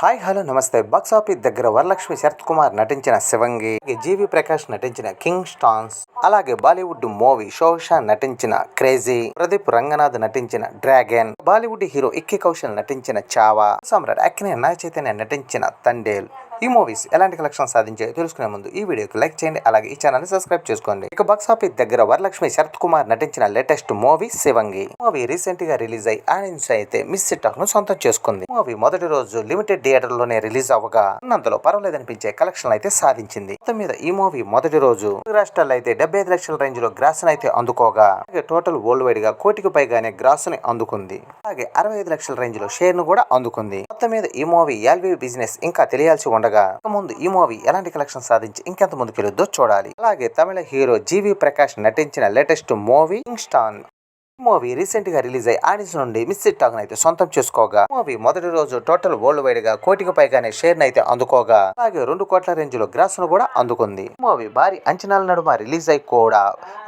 Hi hello నమస్తే. Box office దగ్గర వరలక్ష్మి శరత్ కుమార్ నటించిన శివంగి జీవి ప్రకాష్ నటించిన కింగ్ స్టాన్స్ అలాగే బాలీవుడ్ మూవీ షోషా నటించిన క్రేజీ ప్రదీప్ రంగనాథ్ నటించిన Dragon Bollywood hero Vicky Kaushal నటించిన చావా సమ్రాట్ అక్కినే నాగ చైతన్య నటించిన తండేల్ ఈ మూవీస్ ఎలాంటి కలెక్షన్ సాధించాయో తెలుసుకునే ముందు ఈ వీడియోకి లైక్ చేయండి అలాగే ఈ ఛానల్ సబ్స్క్రైబ్ చేసుకోండి. ఇక బాక్స్ ఆఫీస్ దగ్గర వరలక్ష్మి శరత్ కుమార్ నటించిన లేటెస్ట్ మూవీ శివంగి. మూవీ రీసెంట్గా రిలీజ్ అయి ఆడియన్స్ అయితే మిస్ టాక్ను సొంతం చేసుకుంది. మూవీ మొదటి రోజు లిమిటెడ్ థియేటర్లోనే రిలీజ్ అవ్వగా ఉన్నంతలో పర్వాలేదనిపించే కలెక్షన్ అయితే సాధించింది. మొత్తం మీద ఈ మూవీ మొదటి రోజు రాష్ట్రాల్లో అయితే డెబ్బై ఐదు లక్షల రేంజ్లో గ్రాస్ అయితే అందుకోగా అలాగే టోటల్ వరల్డ్ వైడ్గా కోటికి పైగానే గ్రాస్ని అందుకుంది. అలాగే అరవై ఐదు లక్షల రేంజ్లో షేర్ను కూడా అందుకుంది. మొత్తం మీద ఈ మూవీ ఎల్వి బిజినెస్ ఇంకా తెలియాల్సి ఉండగా ఇక ముందు ఈ మూవీ ఎలాంటి కలెక్షన్ సాధించి ఇంకెంత ముందుకు వెళ్తుందో చూడాలి. అలాగే తమిళ హీరో జీవి ప్రకాష్ నటించిన లేటెస్ట్ మూవీ స్టాన్ మూవీ రీసెంట్గా రిలీజ్ అయ్యి ఆడియన్స్ నుండి మిస్ టాక్ అయితే సొంతం చేసుకోగా. మూవీ మొదటి రోజు టోటల్ వరల్డ్ వైడ్గా కోటికి పైగానే షేర్ అయితే అందుకోగా. అలాగే రెండు కోట్ల రేంజ్లో గ్రాస్ను కూడా అందుకుంది. మూవీ భారీ అంచనాల నడుమ రిలీజ్ అయి కూడా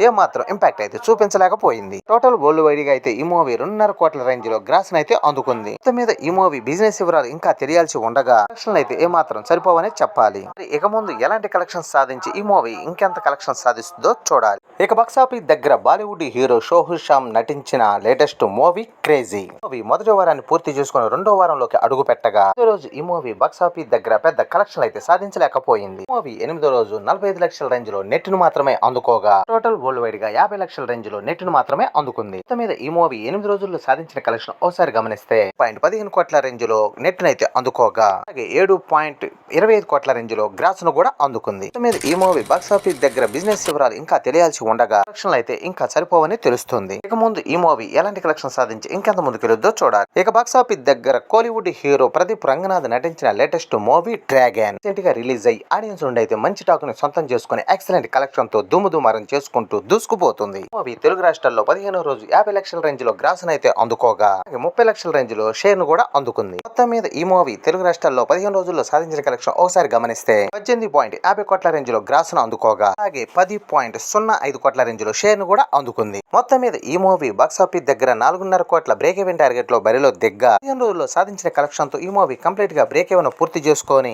ఏమాత్రం ఇంపాక్ట్ అయితే చూపించలేకపోయింది. టోటల్ వరల్డ్ వైడ్గా అయితే ఈ మూవీ రెండున్నర కోట్ల రేంజ్లో గ్రాస్ అయితే అందుకుంది. మొత్తం మీద ఈ మూవీ బిజినెస్ వివరాలు ఇంకా తెలియాల్సి ఉండగా కలెక్షన్ అయితే ఏమాత్రం సరిపోవనే చెప్పాలి. మరి ఇక ముందు ఎలాంటి కలెక్షన్ సాధించి ఈ మూవీ ఇంకెంత కలెక్షన్ సాధిస్తుందో చూడాలి. ఇక బాక్సాఫీస్ దగ్గర బాలీవుడ్ హీరో షోహు నటించిన లేటెస్ట్ మూవీ క్రేజీ. మూవీ మొదటి వారాన్ని పూర్తి చేసుకుని రెండో వారంలోకి అడుగు పెట్టగా ఈ రోజు ఈ మూవీ బాక్సాఫీస్ దగ్గర పెద్ద కలెక్షన్ అయితే సాధించలేకపోయింది. మూవీ ఎనిమిదో రోజు నలభై ఐదు లక్షల రేంజ్లో నెట్ను మాత్రమే అందుకోగా టోటల్ వరల్డ్ వైడ్గా యాభై లక్షల రేంజ్లో నెట్ను మాత్రమే అందుకుంది. మీద ఈ మూవీ ఎనిమిది రోజుల్లో సాధించిన కలెక్షన్ ఓసారి గమనిస్తే పాయింట్ పదిహేను కోట్ల రేంజ్లో నెట్ అయితే అందుకోగా అలాగే ఏడు పాయింట్ ఇరవై ఐదు కోట్ల రేంజ్లో గ్రాస్ను కూడా అందుకుంది. మీద ఈ మూవీ బాక్సాఫీస్ దగ్గర బిజినెస్ వివరాలు ఇంకా తెలియాల్సి ఉండగా కలెక్షన్లు అయితే ఇంకా సరిపోవని తెలుస్తుంది. ఇక ముందు ఈ మూవీ ఎలాంటి కలెక్షన్ సాధించి ఇంకెంత ముందుకు వెళ్ళొద్దో చూడాలి. ఇక బాక్స్ ఆఫీస్ దగ్గర కోలీవుడ్ హీరో ప్రదీప్ రంగనాథ్ నటించిన లేటెస్ట్ మూవీ డ్రాగన్ రీసెంట్గా రిలీజ్ అయ్యి ఆడియన్స్ నుండి అయితే మంచి టాక్ని సొంతం చేసుకుని ఎక్సలెంట్ కలెక్షన్తో దుమ్ము దుమారం చేసుకుంటూ దూసుకుపోతుంది. మూవీ తెలుగు రాష్ట్రాల్లో పదిహేనో రోజు యాభై లక్షల రేంజ్లో గ్రాస్ అయితే అందుకోగా. ముప్పై లక్షల రేంజ్లో షేర్ను కూడా అందుకుంది. మొత్తం మీద ఈ మూవీ తెలుగు రాష్ట్రాల్లో పదిహేను రోజుల్లో సాధించిన కలెక్షన్ ఒకసారి గమనిస్తే పద్దెనిమిది పాయింట్ యాభై కోట్ల రేంజ్లో గ్రాస్ను అందుకోగా. అలాగే పది పాయింట్ సున్నా ఐదు కోట్ల రేంజ్లో షేర్ను కూడా అందుకుంది. మొత్తం మీద ఈ మూవీ మూవీ బాక్సాఫీస్ దగ్గర నాలుగున్నర కోట్ల బ్రేక్ ఈవెన్ టార్గెట్లో బరిలో దిగ్గా పదిహేను రోజుల్లో సాధించిన కలెక్షన్తో ఈ మూవీ కంప్లీట్గా బ్రేక్ ఈవెన్ పూర్తి చేసుకొని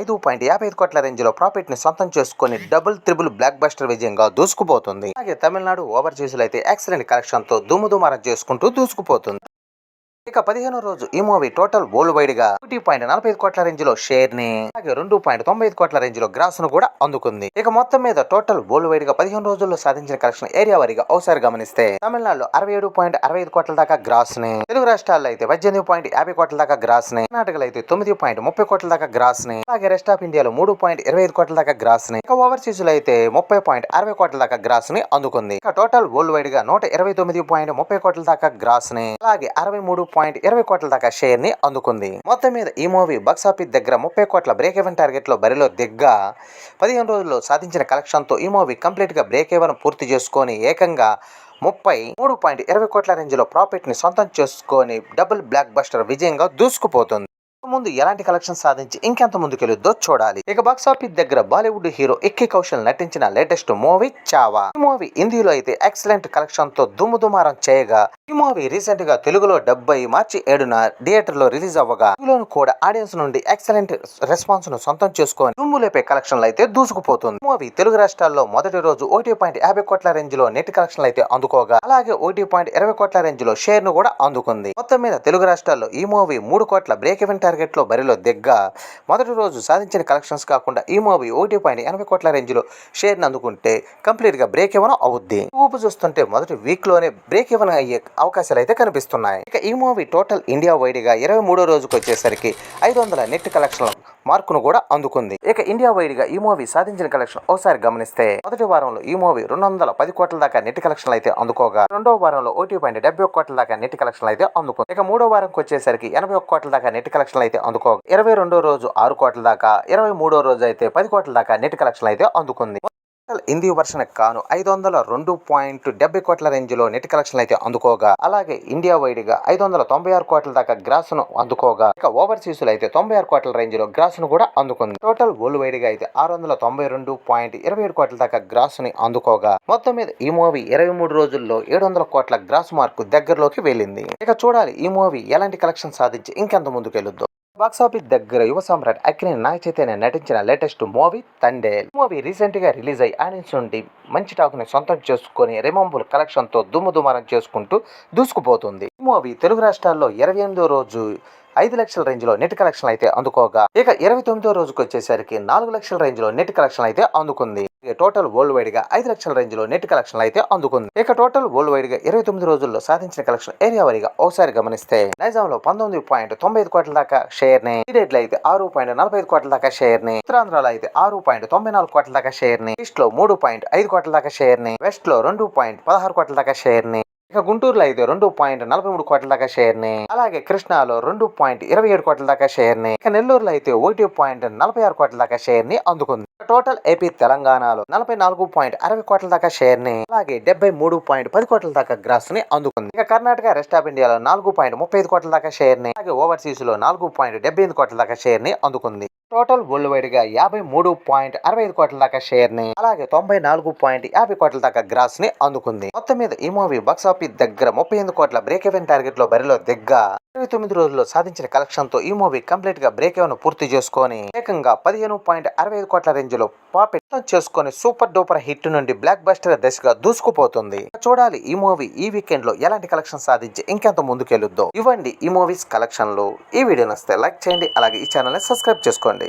ఐదు పాయింట్ యాభై ఐదు కోట్ల రేంజ్లో ప్రాఫిట్ని సొంతం చేసుకొని డబుల్ త్రిబుల్ బ్లాక్ బస్టర్ విజయంగా దూసుకుపోతుంది. అలాగే తమిళనాడు ఓవర్ చేసులు అయితే ఎక్సలెంట్ కలెక్షన్తో దుమ్ము దుమారం చేసుకుంటూ దూసుకుపోతుంది. ఇక పదిహేనో రోజు ఈ మూవీ టోటల్ వరల్డ్ వైడ్గా ఒకటి పాయింట్ నలభై ఐదు కోట్ల రేంజ్లో షేర్ని అలాగే రెండు పాయింట్ తొంభై ఐదు కోట్ల రేంజ్లో గ్రాస్ను కూడా అందుకుంది. ఇక మొత్తం మీద టోటల్ వరల్డ్ వైడ్గా పదిహేను రోజుల్లో సాధించిన కలెక్షన్ ఏరియా వారీగా ఒకసారి గమనిస్తే తమిళనాడులో అరవై ఏడు పాయింట్ అరవై ఐదు కోట్ల దాకా గ్రాస్ని తెలుగు రాష్ట్రాల్లో అయితే పద్దెనిమిది పాయింట్ యాభై కోట్ల దాకా గ్రాస్ని కర్ణాటకలో అయితే తొమ్మిది పాయింట్ ముప్పై కోట్ల దాకా గ్రాస్ని అలాగే రెస్ట్ ఆఫ్ ఇండియాలో మూడు పాయింట్ ఇరవై ఐదు కోట్ల దాకా గ్రాస్ని ఇక ఓవర్సీస్లో అయితే ముప్పై పాయింట్ అరవై కోట్ల దాకా గ్రాస్ని అందుకుంది. ఇక టోటల్ వరల్డ్ వైడ్గా నూట ఇరవై తొమ్మిది పాయింట్ ముప్పై కోట్ల దాకా గ్రాస్ని అలాగే అరవై మూడు పాయింట్ ఇరవై కోట్ల దాకా షేర్ని అందుకుంది. మొత్తం మీద ఈ మూవీ బాక్సాఫీస్ దగ్గర ముప్పై కోట్ల బ్రేక్ ఎవెన్ టార్గెట్లో బరిలో దిగ్గా పదిహేను రోజుల్లో సాధించిన కలెక్షన్తో ఈ మూవీ కంప్లీట్గా బ్రేక్ ఎవెన్ పూర్తి చేసుకొని ఏకంగా ముప్పై మూడు పాయింట్ ఇరవై కోట్ల రేంజ్లో ప్రాఫిట్ని సొంతం చేసుకొని డబుల్ బ్లాక్ బస్టర్ విజయంగా దూసుకుపోతుంది. ముందు ఎలాంటి కలెక్షన్ సాధించి ఇంకెంత ముందుకెళ్ళొద్దో చూడాలి. ఇక బాక్స్ ఆఫీస్ దగ్గర బాలీవుడ్ హీరో ఇక్కి కౌశల్ నటించిన లేటెస్ట్ మూవీ చావా ఈ మూవీ హిందీలో అయితే ఎక్సలెంట్ కలెక్షన్తో దుమ్ము దుమారం చేయగా ఈ మూవీ రీసెంట్గా తెలుగులో డెబ్బై మార్చి ఏడున థియేటర్లో రిలీజ్ అవ్వగా తెలుగులో కూడా ఆడియన్స్ నుండి ఎక్సలెంట్ రెస్పాన్స్ను సొంతం చేసుకొని దుమ్ము లేపే కలెక్షన్లు అయితే దూసుకుపోతుంది. మూవీ తెలుగు రాష్ట్రాల్లో మొదటి రోజు ఒకటి పాయింట్ యాభై కోట్ల రేంజ్లో నెట్ కలెక్షన్లు అయితే అందుకోగా అలాగే ఒకటి పాయింట్ ఇరవై కోట్ల రేంజ్లో షేర్ను కూడా అందుకుంది. మొత్తం మీద తెలుగు రాష్ట్రాల్లో ఈ మూవీ మూడు కోట్ల బ్రేక్ ఈవెంట్ టార్గెట్లో బరిలో దిగ్గా మొదటి రోజు సాధించిన కలెక్షన్స్ కాకుండా ఈ మూవీ ఒకటి పాయింట్ ఎనభై కోట్ల రేంజ్లో అందుకుంటే కంప్లీట్గా బ్రేక్ ఇవ్వడం అవుద్ది. ఊపు చూస్తుంటే మొదటి వీక్లోనే బ్రేక్ ఇవ్వడం అయ్యే అవకాశాలు అయితే కనిపిస్తున్నాయి. ఇక ఈ మూవీ టోటల్ ఇండియా వైడ్గా ఇరవై మూడో రోజుకి వచ్చేసరికి ఐదు వందల నెట్ కలెక్షన్ మార్కును కూడా అందుకుంది. ఇక ఇండియా వైడ్గా ఈ మూవీ సాధించిన కలెక్షన్ ఓసారి గమనిస్తే మొదటి వారంలో ఈ మూవీ రెండు వందల పది కోట్ల దాకా నెట్ కలెక్షన్ అయితే అందుకోగా రెండో వారంలో ఒకటి పాయింట్ డెబ్బై ఒక్క కోట్ల దాకా నెట్ కలెక్షన్ అయితే అందుకుంది. ఇక మూడో వారంకి వచ్చేసరికి ఎనభై ఒక్క కోట్ల దాకా నెట్ కలెక్షన్ అయితే అందుకోగా ఇరవై రెండో రోజు ఆరు కోట్ల దాకా ఇరవై మూడో రోజు అయితే పది కోట్ల దాకా నెట్ కలెక్షన్ అయితే అందుకుంది. హిందీ వర్షన్ కాను. ఐదు వందల రెండు పాయింట్ డెబ్బై కోట్ల రేంజ్లో నెట్ కలెక్షన్ అయితే అందుకోగా. అలాగే ఇండియా వైడ్గా ఐదు వందల తొంభై ఆరు కోట్ల దాకా గ్రాస్ను అందుకోగా. ఇక ఓవర్సీస్లో అయితే తొంభై ఆరు కోట్ల రేంజ్లో గ్రాస్ను కూడా అందుకుంది. టోటల్ వరల్డ్ వైడ్గా అయితే ఆరు వందల తొంభై రెండు పాయింట్ ఇరవై ఏడు కోట్ల దాకా గ్రాస్ని అందుకోగా. మొత్తం మీద ఈ మూవీ ఇరవై మూడు రోజుల్లో ఏడు వందల కోట్ల గ్రాస్ మార్కు దగ్గరలోకి వెళ్ళింది. ఇక చూడాలి ఈ మూవీ ఎలాంటి కలెక్షన్ సాధించి ఇంకెంత ముందుకు వెళ్ళొద్దు బాక్సాఫీస్ దగ్గర యువ సామ్రాట్ అక్కినే నాగ చైతన్య నటించిన లేటెస్ట్ మూవీ తండేల్. మూవీ రీసెంట్గా రిలీజ్ అయ్యి ఆడియన్స్ నుండి మంచి టాక్ని సొంతం చేసుకుని రిమంబుల్ కలెక్షన్తో దుమ్ము దుమారం చేసుకుంటూ దూసుకుపోతుంది. ఈ మూవీ తెలుగు రాష్ట్రాల్లో ఇరవై ఎనిమిదో రోజు ఐదు లక్షల రేంజ్లో నెట్ కలెక్షన్ అయితే అందుకోగా. ఇక ఇరవై తొమ్మిదో రోజుకు వచ్చేసరికి నాలుగు లక్షల రేంజ్లో నెట్ కలెక్షన్ అయితే అందుకుంది. టోటల్ వరల్డ్ వైడ్గా ఐదు లక్షల రేంజ్లో నెట్ కలెక్షన్ అయితే అందుకుంది. ఇక టోటల్ వరల్డ్ వైడ్గా ఇరవై తొమ్మిది రోజుల్లో సాధించిన కలెక్షన్ ఏరియా వారిగా ఒకసారి గమనిస్తే నైజాం లో పంతొమ్మిది పాయింట్ తొంభై ఐదు కోట్ల దాకా షేర్ని సీడెడ్లో అయితే ఆరు పాయింట్ నలభై ఐదు కోట్ల దాకా షేర్ని ఉత్తరాంధ్రలో అయితే ఆరు పాయింట్ తొంభై నాలుగు కోట్ల దాకా షేర్ని ఈస్ట్లో మూడు పాయింట్ ఐదు కోట్ల దాకా షేర్ని వెస్ట్లో రెండు పాయింట్ పదహారు కోట్ల దాకా షేర్ని ఇక గుంటూరులో అయితే రెండు పాయింట్ నలభై మూడు కోట్ల దాకా షేర్ని అలాగే కృష్ణాలో రెండు పాయింట్ ఇరవై ఏడు కోట్ల దాకా షేర్ని ఇక నెల్లూరులో అయితే ఒకటి పాయింట్ నలభై ఆరు కోట్ల దాకా షేర్ని అందుకుంది. టోటల్ ఏపీ తెలంగాణలో నలభై నాలుగు పాయింట్ అరవై కోట్ల దాకా షేర్ని అలాగే డెబ్బై మూడు పాయింట్ పది కోట్ల దాకా గ్రాస్ని అందుకుంది. ఇక కర్ణాటక రెస్ట్ ఆఫ్ ఇండియాలో నాలుగు పాయింట్ ముప్పై ఐదు కోట్ల దాకా షేర్ని అలాగే ఓవర్సీస్లో నాలుగు పాయింట్ డెబ్బై ఎనిమిది కోట్ల దాకా షేర్ని అందుకుంది. టోటల్ వరల్డ్ వైడ్గా యాభై మూడు పాయింట్ అరవై ఐదు కోట్ల దాకా షేర్ని అలాగే తొంభై నాలుగు పాయింట్ యాభై కోట్ల దాకా గ్రాస్ని అందుకుంది. మొత్తం మీద ఈ మూవీ బాక్సాఫీస్ దగ్గర ముప్పై ఎనిమిది కోట్ల బ్రేక్ ఈవెన్ టార్గెట్లో బరిలో దిగ్గా ఇరవై తొమ్మిది రోజుల్లో సాధించిన కలెక్షన్తో ఈ మూవీ కంప్లీట్గా బ్రేక్ ఈవెన్ పూర్తి చేసుకొని ఏకంగా పదిహేను పాయింట్ అరవై ఐదు కోట్ల రేంజ్లో పాపెట్ చేసుకొని సూపర్ డూపర్ హిట్ నుండి బ్లాక్ బస్టర్ దశగా దూసుకుపోతుంది. చూడాలి ఈ మూవీ ఈ వీకెండ్లో ఎలాంటి కలెక్షన్ సాధించి ఇంకెంత ముందుకెళ్ళుద్దో ఇవ్వండి ఈ మూవీస్ కలెక్షన్లు. ఈ వీడియో నస్తే లైక్ చేయండి అలాగే ఈ ఛానల్ని సబ్స్క్రైబ్ చేసుకోండి.